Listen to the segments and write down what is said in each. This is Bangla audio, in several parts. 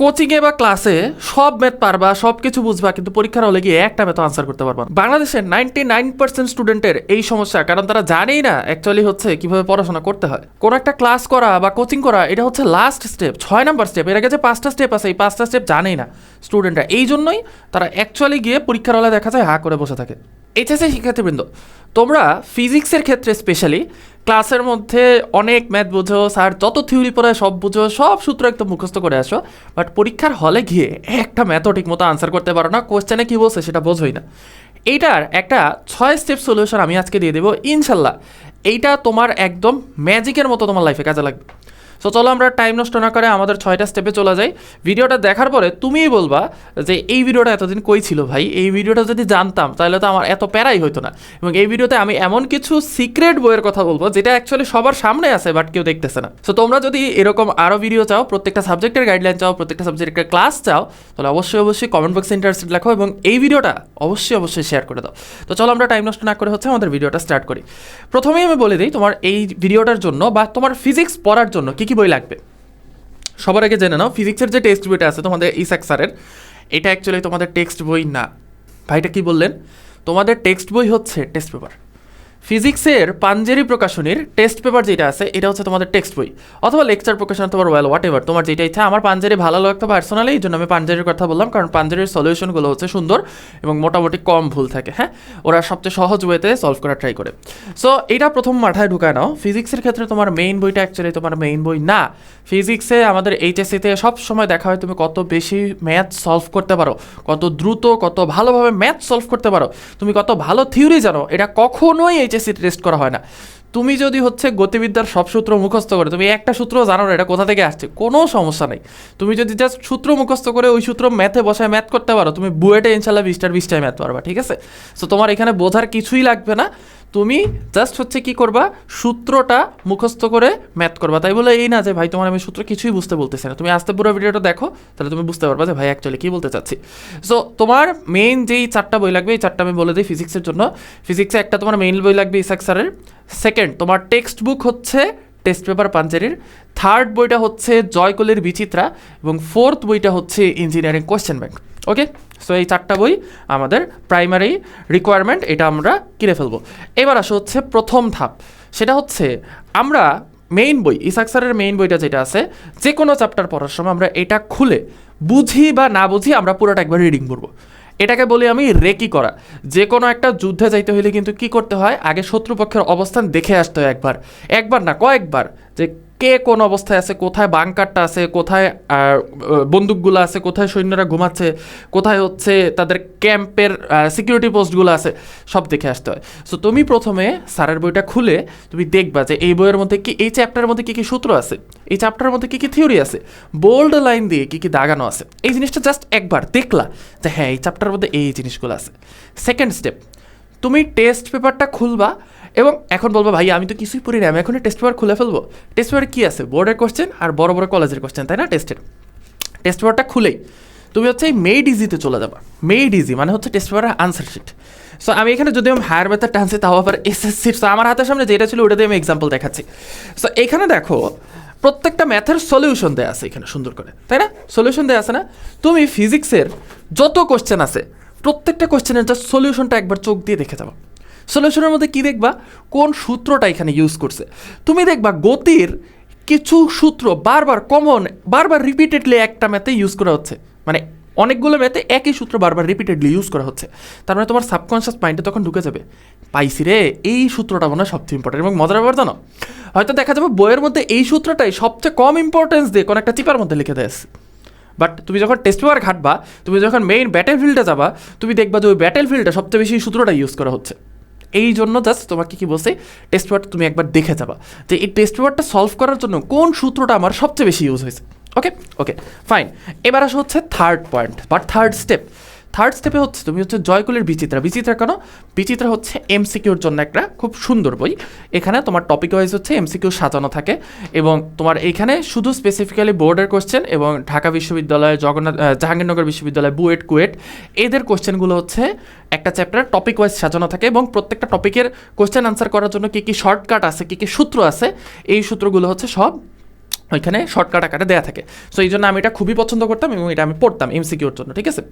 কোচিংয়ে বা ক্লাসে সব ম্যাথ পারবা সব কিছু বুঝবা, কিন্তু পরীক্ষার হলে গিয়ে একটা ম্যাথ আনসার করতে পারবা বাংলাদেশের নাইনটি নাইন পার্সেন্ট স্টুডেন্টের এই সমস্যা, কারণ তারা জানেই না অ্যাকচুয়ালি হচ্ছে কীভাবে পড়াশোনা করতে হয়। কোন একটা ক্লাস করা বা কোচিং করা, এটা হচ্ছে লাস্ট স্টেপ ছয় নাম্বার স্টেপ এর আগে যে পাঁচটা স্টেপ আছে, এই পাঁচটা স্টেপ জানেই না স্টুডেন্টরা এই জন্যই তারা অ্যাকচুয়ালি গিয়ে পরীক্ষার হলে দেখা যায় হা করে বসে থাকে। এইচএসএ শিক্ষার্থীবৃন্দ, তোমরা ফিজিক্সের ক্ষেত্রে স্পেশালি ক্লাসের মধ্যে অনেক ম্যাথ বোঝো স্যার যত থিওরি পড়ায় সব বুঝো, সব সূত্র একদম মুখস্থ করে আসো বাট পরীক্ষার হলে গিয়ে একটা ম্যাথও ঠিক মতো আনসার করতে পারো না কোশ্চেনে কী বলছে সেটা বোঝোই না। এইটার একটা ছয় স্টেপ সলিউশন আমি আজকে দিয়ে দেবো, ইনশাল্লাহ। এইটা তোমার একদম ম্যাজিকের মতো তোমার লাইফে কাজে লাগবে। সো চলো আমরা টাইম নষ্ট না করে আমাদের ছয়টা স্টেপে চলে যাই। ভিডিওটা দেখার পরে তুমিই বলবা যে এই ভিডিওটা এতদিন কই ছিল ভাই? এই ভিডিওটা যদি জানতাম, তাহলে তো আমার এত প্যারাই হতো না। এবং এই ভিডিওতে আমি এমন কিছু সিক্রেট বইয়ের কথা বলব, যেটা অ্যাকচুয়ালি সবার সামনে আছে বাট কেউ দেখতেছে না। সো তোমরা যদি এরকম আরও ভিডিও চাও, প্রত্যেকটা সাবজেক্টের গাইডলাইন চাও, প্রত্যেকটা সাবজেক্টের ক্লাস চাও, তাহলে অবশ্যই অবশ্যই কমেন্ট বক্সে ইন্টারেস্টেড লেখো এবং এই ভিডিওটা অবশ্যই অবশ্যই শেয়ার করে দাও। তো চলো আমরা টাইম নষ্ট না করে হচ্ছে আমাদের ভিডিওটা স্টার্ট করি। প্রথমেই আমি বলে দিই, তোমার এই ভিডিওটার জন্য বা তোমার ফিজিক্স পড়ার জন্য কী কী বই লাগবে? সবার আগে জেনে নাও ফিজিক্সের যে টেক্সট বইটা আছে তোমাদের ইসাক স্যারের, এটা অ্যাকচুয়ালি তোমাদের টেক্সট বই না। ভাইটা কি বললেন? তোমাদের টেক্সট বই হচ্ছে টেস্ট পেপার ফিজিক্সের পাঞ্জেরি প্রকাশনীর টেস্ট পেপার যেটা আছে, এটা হচ্ছে তোমাদের টেক্সট বই। অথবা লেকচার প্রকাশন তোমার ওয়েল হোয়াট এভার তোমার যেটা ইচ্ছা। আমার পাঞ্জেরি ভালো লাগতো পার্সোনালি এই জন্য আমি পাঞ্জেরির কথা বললাম, কারণ পাঞ্জেরির সলিউশনগুলো হচ্ছে সুন্দর এবং মোটামুটি কম ভুল থাকে হ্যাঁ? ওরা সবচেয়ে সহজ ওয়েতে সলভ করার ট্রাই করে। সো এটা প্রথম মাথায় ঢুকায় নাও। ফিজিক্সের ক্ষেত্রে তোমার মেইন বইটা অ্যাকচুয়ালি তোমার মেইন বই না। ফিজিক্সে আমাদের এইচএসসিতে সব সময় দেখা হয় তুমি কত বেশি ম্যাথ সলভ করতে পারো, কত দ্রুত, কত ভালোভাবে ম্যাথ সলভ করতে পারো। তুমি কত ভালো থিওরি জানো, এটা কখনোই এইচএসসি টেস্ট করা হয় না। তুমি যদি হচ্ছে গতিবিদ্যার সব সূত্র মুখস্থ করে, তুমি একটা সূত্র জানো না, এটা কোথা থেকে আসছে, কোনো সমস্যা নেই। তুমি যদি জাস্ট সূত্র মুখস্থ করে ওই সূত্র ম্যাথে বসায় ম্যাথ করতে পারো, তুমি বুয়েটে ইনশাল্লাহ বিশটার বিশটায় ম্যাথ পারবা, ঠিক আছে? সো তোমার এখানে বোঝার কিছুই লাগবে না। তুমি জাস্ট হচ্ছে কি করবা? সূত্রটা মুখস্থ করে ম্যাথ করবা। তাই বলে এই না যে, ভাই, তোমার আমি সূত্র কিছুই বুঝতে বলতেছি না। তুমি আস্তে পুরো ভিডিওটা দেখো, তাহলে তুমি বুঝতে পারবা যে, ভাই অ্যাকচুয়ালি কী বলতে চাচ্ছি? সো তোমার মেইন যেই চারটা বই লাগবে, এই চারটা আমি বলে দিই ফিজিক্সের জন্য। ফিজিক্সে একটা তোমার মেইন বই লাগবে ইসাক স্যারের। সেকেন্ড তোমার টেক্সট বুক হচ্ছে টেস্ট পেপার পাঞ্চেরির থার্ড বইটা হচ্ছে জয়কলের বিচিত্রা এবং ফোর্থ বইটা হচ্ছে engineering question bank. Okay? So এই চারটা বই আমাদের প্রাইমারি রিকোয়ারমেন্ট এটা আমরা কিনে ফেলব। এবার আসো হচ্ছে প্রথম ধাপ। সেটা হচ্ছে আমরা মেইন বই, ইসাক স্যারের মেইন বইটা যেটা আছে যে কোনো চ্যাপ্টার পড়ার সময় আমরা এটা খুলে বুঝি বা না বুঝি আমরা পুরোটা একবার রিডিং করব। এটাকে বলি আমি রেকি করা। যে কোনো একটা যুদ্ধে যাইতে হইলে কিন্তু কি করতে হয়? আগে শত্রুপক্ষের অবস্থান দেখে আসতে হয় একবার। একবার না, কয়েকবার যে কে কোন অবস্থায় আছে, কোথায় বাংকারটা আছে, কোথায় বন্দুকগুলো আছে, কোথায় সৈন্যরা ঘুমাচ্ছে, কোথায় হচ্ছে তাদের ক্যাম্পের সিকিউরিটি পোস্টগুলো আছে, সব দেখে আসতে হয়। সো তুমি প্রথমে স্যারের বইটা খুলে তুমি দেখবা যে এই বইয়ের মধ্যে কি, এই চ্যাপ্টারের মধ্যে কী কী সূত্র আছে, এই চ্যাপ্টারের মধ্যে কী কী থিওরি আছে বোল্ড লাইন দিয়ে কী কী দাগানো আছে। এই জিনিসটা জাস্ট একবার দেখলা যে হ্যাঁ এই চ্যাপ্টারের মধ্যে এই জিনিসগুলো আছে। সেকেন্ড স্টেপ তুমি টেস্ট পেপারটা খুলবা এবং এখন বলব ভাই আমি তো কিছুই পড়ি না আমি এখনই টেস্ট পেপার খুলে ফেলব। টেস্ট পেপারে কী আছে? বোর্ডের কোশ্চেন আর বড় বড় কলেজের কোশ্চেন তাই না? টেস্টের টেস্ট পেপারটা খুলেই। তুমি হচ্ছে এই মেড ইজিতে চলে যাবা। মেড ইজি মানে হচ্ছে টেস্ট পেপারের আনসার শিট সো আমি এখানে যদি আমি হায়ার মেথড টানছি তাও আবার এসএসসি সো আমার হাতের সামনে যেটা ছিল, ওটা দিয়ে আমি এক্সাম্পল দেখাচ্ছি। সো এখানে দেখো, প্রত্যেকটা ম্যাথের সলিউশন দেওয়া আছে এখানে, সুন্দর করে, তাই না? সলিউশন দেওয়া আছে না? তুমি ফিজিক্সের যত কোশ্চেন আছে, প্রত্যেকটা কোশ্চেনের জাস্ট সলিউশনটা একবার চোখ দিয়ে দেখে যাব। সলিউশনের মধ্যে কি দেখবা? কোন সূত্রটা এখানে ইউজ করছে? তুমি দেখবা গতির কিছু সূত্র বারবার কমন বারবার রিপিটেডলি একটা ম্যাথে ইউজ করা হচ্ছে। মানে অনেকগুলো ম্যাথে একই সূত্র বারবার রিপিটেডলি ইউজ করা হচ্ছে। তার মানে তোমার সাবকনশিয়াস মাইন্ডে তখন ঢুকে যাবে। পাইছি রে, এই সূত্রটা মনে হয় সবচেয়ে ইম্পর্টেন্ট এবং মজার ব্যাপার জানো? হয়তো দেখা যাবে বইয়ের মধ্যে এই সূত্রটাই সবচেয়ে কম ইম্পর্টেন্স দিয়ে কোনো একটা চিপার মধ্যে লিখে দেয়। বাট তুমি যখন টেস্ট পেপার ঘাটবা, তুমি যখন মেইন ব্যাটেল ফিল্ডে যাবা, তুমি দেখবা যে ওই ব্যাটেল ফিল্ডে সবচেয়ে বেশি সূত্রটা ইউজ করা হচ্ছে। এই জন্য জাস্ট তোমাকে কি বলছে টেস্ট পেপার তুমি একবার দেখে যাবা। যে এই টেস্ট পেপারটা সলভ করার জন্য কোন সূত্রটা আমার সবচেয়ে বেশি ইউজ হয়েছে। ওকে ওকে ফাইন এবার আসা হচ্ছে থার্ড পয়েন্ট বা থার্ড স্টেপ থার্ড স্টেপে হচ্ছে তুমি হচ্ছে জয়কুলের বিচিত্রা। বিচিত্রা কেন? বিচিত্রা হচ্ছে এমসিকিউর জন্য একটা খুব সুন্দর বই। এখানে তোমার টপিক ওয়াইজ হচ্ছে এমসিকিউ সাজানো থাকে এবং তোমার এইখানে শুধু স্পেসিফিক্যালি বোর্ডের কোশ্চেন এবং ঢাকা বিশ্ববিদ্যালয় জগন্নাথ জাহাঙ্গীরনগর বিশ্ববিদ্যালয় বুয়েট কুয়েট, এদের কোশ্চেনগুলো হচ্ছে একটা চ্যাপ্টার টপিক ওয়াইজ সাজানো থাকে এবং প্রত্যেকটা টপিকের কোশ্চেন আনসার করার জন্য কী কী শর্টকাট আছে, কী কী সূত্র আছে, এই সূত্রগুলো হচ্ছে সব ওইখানে শর্টকাট আকারে দেওয়া থাকে। সো এই জন্য আমি এটা খুবই পছন্দ করতাম এবং এটা আমি পড়তাম এমসিকিউর জন্য, ঠিক আছে?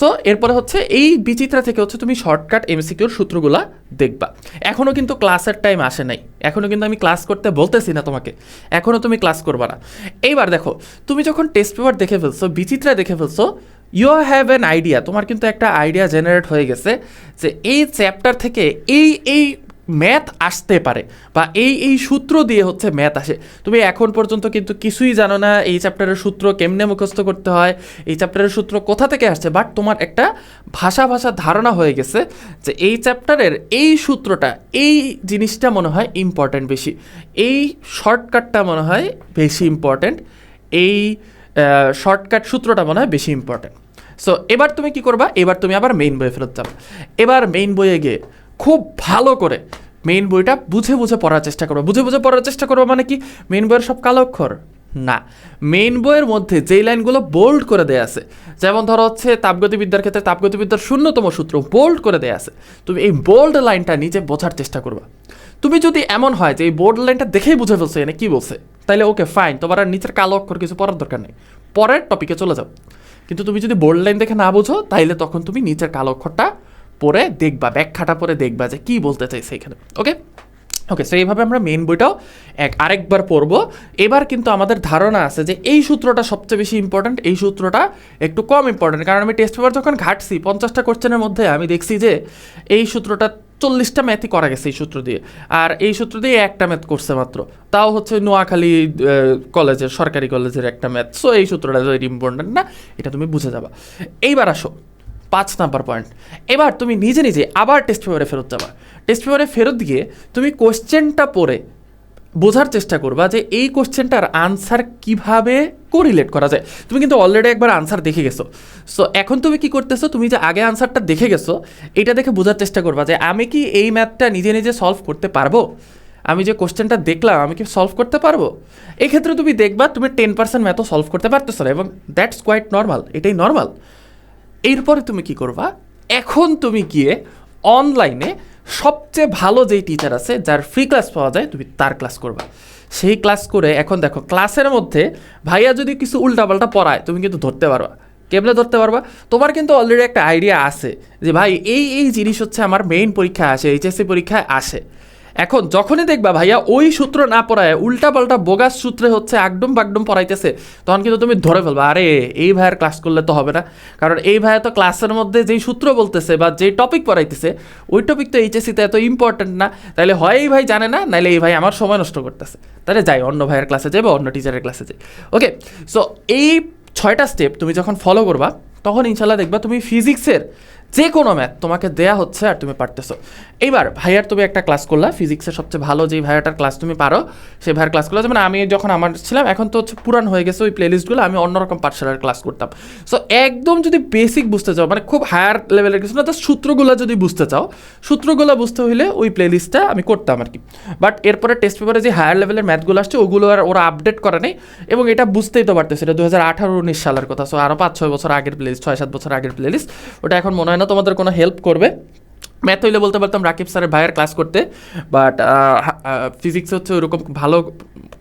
সো এরপরে হচ্ছে এই বিচিত্রা থেকে হচ্ছে তুমি শর্টকাট এমসিকিউর সূত্রগুলা দেখবা। এখনও কিন্তু ক্লাসের টাইম আসে নাই। এখনও কিন্তু আমি ক্লাস করতে বলতেছি না তোমাকে। এখনও তুমি ক্লাস করবা না। এইবার দেখো, তুমি যখন টেস্ট পেপার দেখে ফেলছো, বিচিত্রা দেখে ফেলছো ইউ হ্যাভ অ্যান আইডিয়া তোমার কিন্তু একটা আইডিয়া জেনারেট হয়ে গেছে যে এই চ্যাপ্টার থেকে এই এই ম্যাথ আসতে পারে বা এই এই সূত্র দিয়ে হচ্ছে ম্যাথ আসে। তুমি এখন পর্যন্ত কিন্তু কিছুই জানো না এই চ্যাপ্টারের সূত্র কেমনে মুখস্থ করতে হয়, এই চ্যাপ্টারের সূত্র কোথা থেকে আসছে বাট তোমার একটা ভাষা ভাষা ধারণা হয়ে গেছে যে এই চ্যাপ্টারের এই সূত্রটা, এই জিনিসটা মনে হয় ইম্পর্ট্যান্ট বেশি, এই শর্টকাটটা মনে হয় বেশি ইম্পর্ট্যান্ট এই শর্টকাট সূত্রটা মনে হয় বেশি ইম্পর্ট্যান্ট সো এবার তুমি কি করবা? এবার তুমি আবার মেইন বইয়ে ফেরত যাবে। এবার মেইন বইয়ে গিয়ে খুব ভালো করে মেইন বইটা বুঝে বুঝে পড়ার চেষ্টা করব। বুঝে বুঝে পড়ার চেষ্টা করব মানে কি? মেইন বইয়ের সব কালো অক্ষর না। মেইন বইয়ের মধ্যে যেই লাইনগুলো বোল্ড করে দেয়া আছে, যেমন ধরো হচ্ছে তাপগতিবিদ্যার ক্ষেত্রে তাপগতিবিদ্যার শূন্যতম সূত্র বোল্ড করে দেয়া আছে, তুমি এই বোল্ড লাইনটা নিজে বোঝার চেষ্টা করবা। তুমি যদি এমন হয় যে এই বোল্ড লাইনটা দেখেই বুঝে ফেলছো, এনে কি বলছে? তাহলে ওকে ফাইন তোমার আর নিচের কালো অক্ষর কিছু পড়ার দরকার নেই। পরের টপিকে চলে যাও। কিন্তু তুমি যদি বোল্ড লাইন দেখে না বুঝো, তাইলে তখন তুমি নিচের কালো অক্ষরটা পরে দেখবা, ব্যাখ্যাটা পরে দেখবা যে কি বলতে চাইছে এখানে ওকে ওকে সো এইভাবে আমরা মেন বইটাও এক, আরেকবার পড়ব। এবার কিন্তু আমাদের ধারণা আছে যে এই সূত্রটা সবচেয়ে বেশি ইম্পর্ট্যান্ট এই সূত্রটা একটু কম ইম্পর্ট্যান্ট কারণ আমি টেস্ট পেপার যখন ঘাটছি, পঞ্চাশটা কোশ্চেনের মধ্যে আমি দেখছি যে এই সূত্রটা চল্লিশটা ম্যাথই করা গেছে এই সূত্র দিয়ে। আর এই সূত্র দিয়ে একটা ম্যাথ করছে মাত্র। তাও হচ্ছে নোয়াখালী কলেজের, সরকারি কলেজের একটা ম্যাথ সো এই সূত্রটা ইম্পর্ট্যান্ট না, এটা তুমি বুঝে যাবা। এইবার আসো। পাঁচ নাম্বার পয়েন্ট এবার তুমি নিজে নিজে আবার টেস্ট পেপারে ফেরত যাবা। টেস্ট পেপারে ফেরত গিয়ে তুমি কোশ্চেনটা পড়ে বোঝার চেষ্টা করবা যে এই কোশ্চেনটার আনসার কীভাবে কোরিলেট করা যায়। তুমি কিন্তু অলরেডি একবার আনসার দেখে গেছো। সো এখন তুমি কি করতেছো? তুমি যে আগে আনসারটা দেখে গেছো, এটা দেখে বোঝার চেষ্টা করবা যে আমি কি এই ম্যাথটা নিজে নিজে সলভ করতে পারব? আমি যে কোশ্চেনটা দেখলাম, আমি কি সলভ করতে পারব? এক্ষেত্রে তুমি দেখবা তুমি টেন পার্সেন্ট ম্যাথও সলভ করতে পারতেছো না এবং দ্যাটস কোয়াইট নর্মাল এটাই নর্মাল এরপরে তুমি কি করবা? এখন তুমি গিয়ে অনলাইনে সবচেয়ে ভালো যেই টিচার আছে, যার ফ্রি ক্লাস পাওয়া যায়, তুমি তার ক্লাস করবা। সেই ক্লাস করে এখন দেখো ক্লাসের মধ্যে ভাইয়া যদি কিছু উল্টাপাল্টা পড়ায়, তুমি কিন্তু ধরতে পারবা। কেমনে ধরতে পারবা? তোমার কিন্তু অলরেডি একটা আইডিয়া আছে যে, ভাই, এই এই জিনিস হচ্ছে আমার মেইন পরীক্ষায় আসে এইচএসসি পরীক্ষায় আসে। এখন যখনই দেখবা ভাইয়া ওই সূত্র না পড়ায় উল্টা পাল্টা বোগাস সূত্রে হচ্ছে একদম বাকডম পড়াইতেছে, তখন কিন্তু তুমি ধরে ফেলবা, আরে, এই ভাইয়ের ক্লাস করলে তো হবে না। কারণ এই ভাইয়া তো ক্লাসের মধ্যে যেই সূত্র বলতেছে বা যেই টপিক পড়াইতেছে, ওই টপিক তো এইচএসসিতে এত ইম্পর্টেন্ট না। তাহলে হয় এই ভাই জানে না নাহলে এই ভাই আমার সময় নষ্ট করতেছে। তাহলে যাই, অন্য ভাইয়ের ক্লাসে যাই বা অন্য টিচারের ক্লাসে যাই। ওকে সো এই ছয়টা স্টেপ তুমি যখন ফলো করবা, তখন ইনশাল্লাহ দেখবা তুমি ফিজিক্সের যে কোনো ম্যাথ তোমাকে দেয়া হচ্ছে আর তুমি পারতেছো। এইবার ভাইয়ার তুমি একটা ক্লাস করলা ফিজিক্সের সবচেয়ে ভালো যেই ভাইয়াটার ক্লাস তুমি পারো সেই ভাইয়ার ক্লাস করল। যেমন আমি যখন আমার ছিলাম, এখন তো হচ্ছে পুরান হয়ে গেছে ওই প্লেলিস্টগুলো আমি অন্যরকম পাঠশালার ক্লাস করতাম। সো একদম যদি বেসিক বুঝতে চাও মানে খুব হায়ার লেভেলের কিছু না তো সূত্রগুলো যদি বুঝতে চাও, সূত্রগুলো বুঝতে হইলে ওই প্লেলিস্টটা আমি করতাম আর কি। বাট এরপরে টেস্ট পেপারে যে হায়ার লেভেলের ম্যাথগুলো আসছে, ওগুলো আর ওরা আপডেট করে নেই, এবং এটা বুঝতেই তো পারতেছে, এটা দু হাজার আঠারো, উনিশ সালের কথা। সো আরও পাঁচ, ছয় বছর আগের প্লেলিস্ট ছয়, সাত বছর আগের প্লেলিস্ট ওটা এখন মনে হয় তোমাদের কোনো হেল্প করবে। ম্যাথ হইলে বলতে পারতাম রাকিব স্যারের ভাইয়ের ক্লাস করতে বাট ফিজিক্স হচ্ছে ওরকম ভালো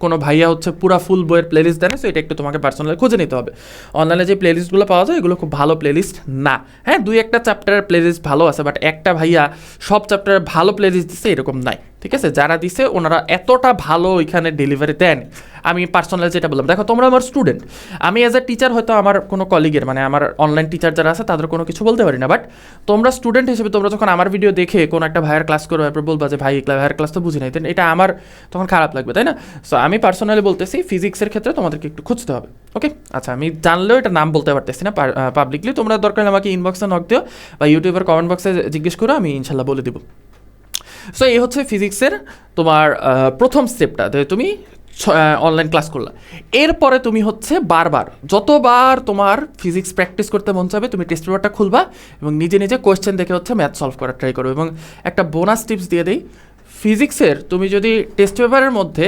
কোনো ভাইয়া হচ্ছে পুরা ফুল বইয়ের প্লেলিস্ট দেয় সো এটা একটু তোমাকে পার্সোনালি খুঁজে নিতে হবে। অনলাইনে যে প্লেলিস্টগুলো পাওয়া যায়, এগুলো খুব ভালো প্লেলিস্ট না। হ্যাঁ দুই একটা চ্যাপ্টারের প্লেলিস্ট ভালো আছে বাট একটা ভাইয়া সব চ্যাপ্টারের ভালো প্লেলিস্ট দিচ্ছে এরকম নাই। ঠিক আছে? যারা দিছে, ওনারা এতটা ভালো ওইখানে ডেলিভারি দেন। আমি পার্সোনাল যেটা বললাম, দেখো তোমরা আমার স্টুডেন্ট আমি অ্যাজ এ টিচার হয়তো আমার কোনো কলিগের মানে আমার অনলাইন টিচার যারা আছে, তাদের কোনো কিছু বলতে পারি না বাট তোমরা স্টুডেন্ট হিসেবে তোমরা যখন আমার ভিডিও দেখে কোনো একটা ভাইয়ের ক্লাস করো এরপর বলবা যে ভাই ভাইয়ের ক্লাস তো বুঝি নাই। এটা আমার তখন খারাপ লাগবে, তাই না? সো আমি পার্সোনালি বলতেছি ফিজিক্সের ক্ষেত্রে তোমাদেরকে একটু খুঁজতে হবে ওকে আচ্ছা আমি জানলেও এটা নাম বলতে পারতেছি না পাবলিকলি তোমরা দরকার আমাকে ইনবক্সে নক দিও বা ইউটিউবের কমেন্ট বক্সে জিজ্ঞেস করো, আমি ইনশাল্লাহ বলে দিব। সো এই হচ্ছে ফিজিক্সের তোমার প্রথম স্টেপটা তুমি অনলাইন ক্লাস করলা। এরপরে তুমি হচ্ছে বারবার, যতবার তোমার ফিজিক্স প্র্যাকটিস করতে মন চাবে, তুমি টেস্ট পেপারটা খুলবা এবং নিজে নিজে কোয়েশ্চেন দেখে হচ্ছে ম্যাথ সলভ করার ট্রাই করবে। এবং একটা বোনাস টিপস দিয়ে দিই ফিজিক্সের তুমি যদি টেস্ট পেপারের মধ্যে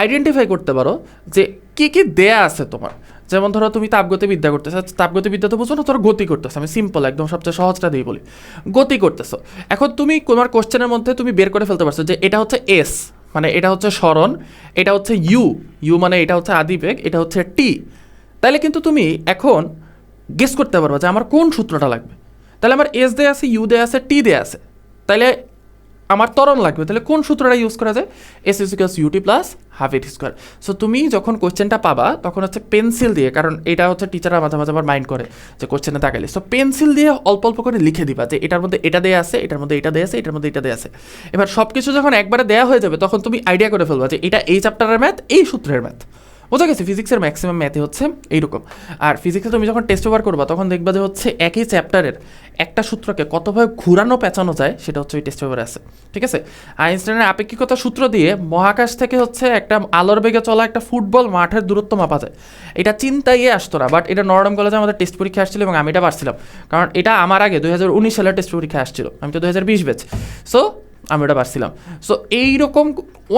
আইডেন্টিফাই করতে পারো যে কী কী দেয়া আছে তোমার। যেমন ধরো তুমি তাপগতি বিদ্যা করতেছো, তাপগতি বিদ্যা তো বুঝো না ধরো গতি করতেছো। আমি সিম্পল একদম সবচেয়ে সহজটা দিয়ে বলি। গতি করতেছো। এখন তুমি তোমার কোশ্চেনের মধ্যে তুমি বের করে ফেলতে পারছ যে এটা হচ্ছে এস মানে এটা হচ্ছে স্মরণ, এটা হচ্ছে ইউ ইউ মানে এটা হচ্ছে আদিবেগ, এটা হচ্ছে টি। তাহলে কিন্তু তুমি এখন গেস করতে পারবে যে আমার কোন সূত্রটা লাগবে। তাহলে আমার এস দেয়া আছে ইউ দেয়া আছে টি দেয়া আছে। তাহলে আমার ত্বরণ লাগবে। তাহলে কোন সূত্রটা ইউজ করা যায়? S ইউসিকাস ut plus half at square so তুমি যখন কোশ্চেনটা পাবা, তখন হচ্ছে পেন্সিল দিয়ে, কারণ এটা হচ্ছে টিচাররা মাঝে মাঝে আমার মাইন্ড করে যে কোশ্চেনে তাকাইলে। সো পেন্সিল দিয়ে অল্প অল্প করে লিখে দিবা যে এটার মধ্যে এটা দেয়া আছে, এটার মধ্যে এটা দেয়া আছে, এটার মধ্যে এটা দেয়া আছে। এবার সব কিছু যখন একবারে দেয়া হয়ে যাবে, তখন তুমি আইডিয়া করে ফেলবা যে এটা এই চ্যাপ্টারের ম্যাথ এই সূত্রের ম্যাথ বোঝা গেছে ফিজিক্সের ম্যাক্সিমাম ম্যাথে হচ্ছে এইরকম। আর ফিজিক্সে তুমি যখন টেস্ট ওভার করবা, তখন দেখবা যে হচ্ছে একই চ্যাপ্টারের একটা সূত্রকে কতভাবে ঘুরানো, পেঁচানো যায়, সেটা হচ্ছে ওই টেস্ট ওভারে আছে। ঠিক আছে? আইনস্টাইনের আপেক্ষিকতা সূত্র দিয়ে মহাকাশ থেকে হচ্ছে একটা আলোর বেগে চলা একটা ফুটবল মাঠের দূরত্ব মাপা যায়। এটা চিন্তাই আসতো না বাট এটা নরডম কলেজে আমাদের টেস্ট পরীক্ষা আসছিল এবং আমি এটা পারছিলাম। কারণ এটা আমার আগে দু হাজার উনিশ সালের টেস্ট পরীক্ষা আসছিল। আমি তো দু হাজার বিশ বেচ সো আমি ওটা পারছিলাম। সো এইরকম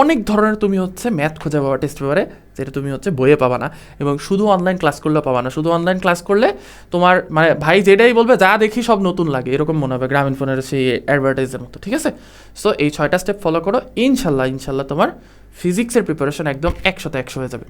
অনেক ধরনের তুমি হচ্ছে ম্যাথ খুঁজে পাবা টেস্ট পেপারে যেটা তুমি হচ্ছে বইয়ে পাবা না। এবং শুধু অনলাইন ক্লাস করলেও পাবা না। শুধু অনলাইন ক্লাস করলে তোমার মানে ভাই যেটাই বলবে, যা দেখি সব নতুন লাগে। এরকম মনে হবে গ্রামীণ ফোনের সেই অ্যাডভার্টাইজের মতো, ঠিক আছে? সো এই ছয়টা স্টেপ ফলো করো। ইনশাল্লাহ ইনশাল্লাহ তোমার ফিজিক্সের প্রিপারেশন একদম একশোতে একশো হয়ে যাবে।